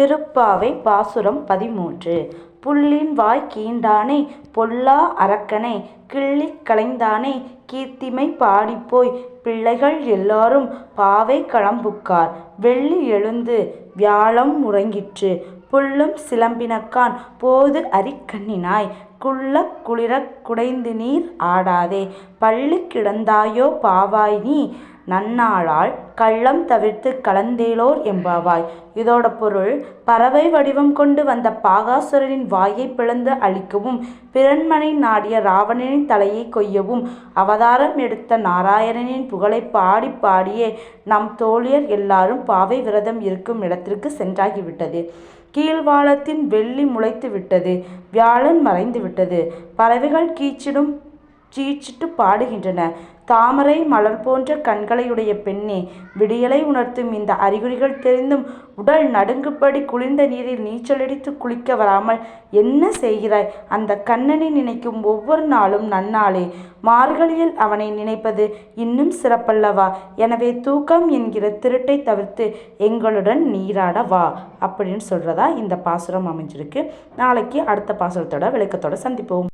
திருப்பாவை பாசுரம் பதிமூன்று. புள்ளின் வாய் கீண்டானை பொல்லா அரக்கனை கிள்ளிக் களைந்தானை கீர்த்திமை பாடிப்போய் பிள்ளைகள் எல்லாரும் பாவை களம்புக்கார் வெள்ளி எழுந்து வியாழம் முறங்கிற்று புல்லும் சிலம்பினக்கான் போது அரிக்கண்ணினாய் குள்ள குள்ளக் குளிரக் குடைந்துநீர் ஆடாதே. பள்ளி கிடந்தாயோ பாவாய் நீ நன்னாளால் கள்ளம் தவிர்த்து கலந்தேலோர் எம்பாவாய். இதோட பொருள் பறவை வடிவம் கொண்டு வந்த பாகாசுரனின் வாயை பிளந்து அழிக்கவும் பிறன்மனை நாடிய இராவணனின் தலையைக் கொய்யவும் அவதாரம் எடுத்த நாராயணனின் புகழைப் பாடிப் பாடியே நம் தோழியர் எல்லாரும் பாவை விரதம் இருக்கும் இடத்திற்கு சென்றாகிவிட்டது. கீழ்வாளத்தின் வெள்ளி முளைத்து விட்டது வியாழன் மறைந்து விட்டது. பறவைகள் கீச்சிடும் சீச்சிட்டு பாடுகின்றன. தாமரை மலர் போன்ற கண்களையுடைய பெண்ணே விடியலை உணர்த்தும் இந்த அறிகுறிகள் தெரிந்தும் உடல் நடுங்கும்படி குளிர்ந்த நீரில் நீச்சலடித்து குளிக்க வராமல் என்ன செய்கிறாய்? அந்த கண்ணனை நினைக்கும் ஒவ்வொரு நாளும் நன்னாளே. மார்கழியில் அவனை நினைப்பது இன்னும் சிறப்பல்லவா? எனவே தூக்கம் என்கிற திருட்டைத் தவிர்த்து எங்களுடன் நீராட வா. அப்படின்னு சொல்றதா இந்த பாசுரம் அமைஞ்சிருக்கு. நாளைக்கு அடுத்த பாசுரத்தோட விளக்கத்தோட சந்திப்போம்.